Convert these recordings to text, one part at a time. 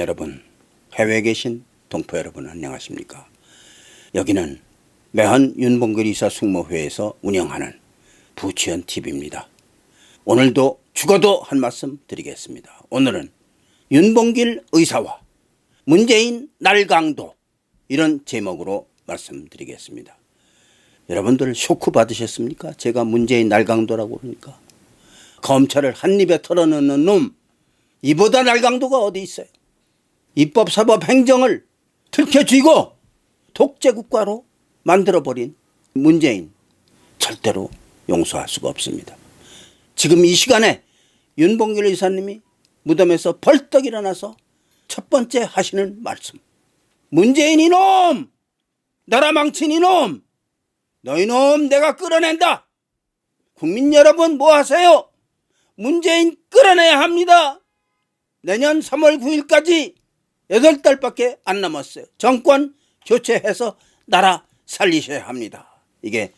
여러분, 해외에 계신 동포 여러분 안녕하십니까? 여기는 매한 윤봉길 이사 숙모회에서 운영하는 부치현 TV입니다. 오늘도 죽어도 한 말씀 드리겠습니다. 오늘은 윤봉길 의사와 문재인 날강도 이런 제목으로 말씀드리겠습니다. 여러분들 쇼크 받으셨습니까? 제가 문재인 날강도라고 그러니까. 검찰을 한 입에 털어넣는 놈, 이보다 날강도가 어디 있어요? 입법, 사법, 행정을 들켜쥐고 독재국가로 만들어버린 문재인 절대로 용서할 수가 없습니다. 지금 이 시간에 윤봉길 의사님이 무덤에서 벌떡 일어나서 첫 번째 하시는 말씀. 문재인 이놈! 나라 망친 이놈! 너희놈 내가 끌어낸다! 국민 여러분 뭐 하세요? 문재인 끌어내야 합니다! 내년 3월 9일까지 8달밖에 안 남았어요. 정권 교체해서 나라 살리셔야 합니다. 이게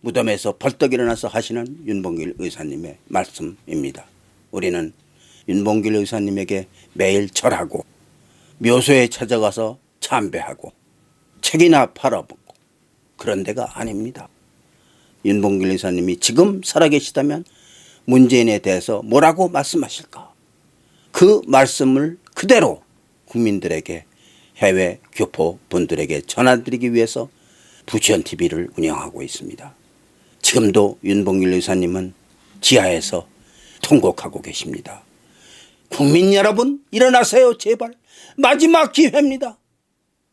무덤에서 벌떡 일어나서 하시는 윤봉길 의사님의 말씀입니다. 우리는 윤봉길 의사님에게 매일 절하고 묘소에 찾아가서 참배하고 책이나 팔아보고 그런 데가 아닙니다. 윤봉길 의사님이 지금 살아계시다면 문재인에 대해서 뭐라고 말씀하실까? 그 말씀을 그대로 국민들에게 해외 교포 분들에게 전해드리기 위해서 부치현 TV를 운영하고 있습니다. 지금도 윤봉길 의사님은 지하에서 통곡하고 계십니다. 국민 여러분 일어나세요 제발 마지막 기회입니다.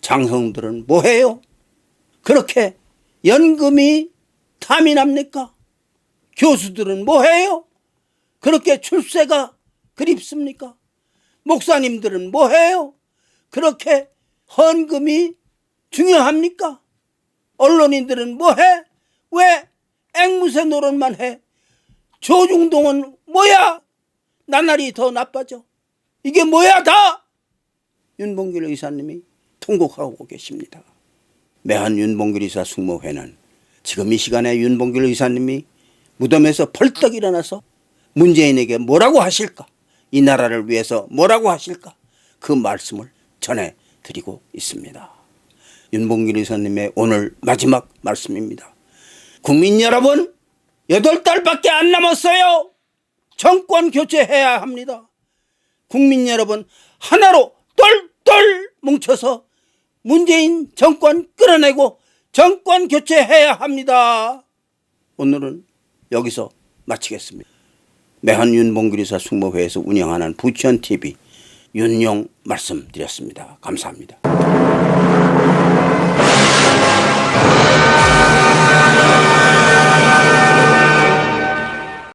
장성들은 뭐해요? 그렇게 연금이 탐이 납니까? 교수들은 뭐해요? 그렇게 출세가 그립습니까? 목사님들은 뭐 해요? 그렇게 헌금이 중요합니까? 언론인들은 뭐 해? 왜 앵무새 노릇만 해? 조중동은 뭐야? 나날이 더 나빠져. 이게 뭐야 다? 윤봉길 의사님이 통곡하고 계십니다. 매한 윤봉길 의사 숙모회는 지금 이 시간에 윤봉길 의사님이 무덤에서 벌떡 일어나서 문재인에게 뭐라고 하실까? 이 나라를 위해서 뭐라고 하실까? 그 말씀을 전해 드리고 있습니다. 윤봉길 의사님의 오늘 마지막 말씀입니다. 국민 여러분, 여덟 달밖에 안 남았어요. 정권 교체해야 합니다. 국민 여러분, 하나로 똘똘 뭉쳐서 문재인 정권 끌어내고 정권 교체해야 합니다. 오늘은 여기서 마치겠습니다. 매한 윤봉길이사 숙모회에서 운영하는 부천 TV 윤용 말씀드렸습니다. 감사합니다.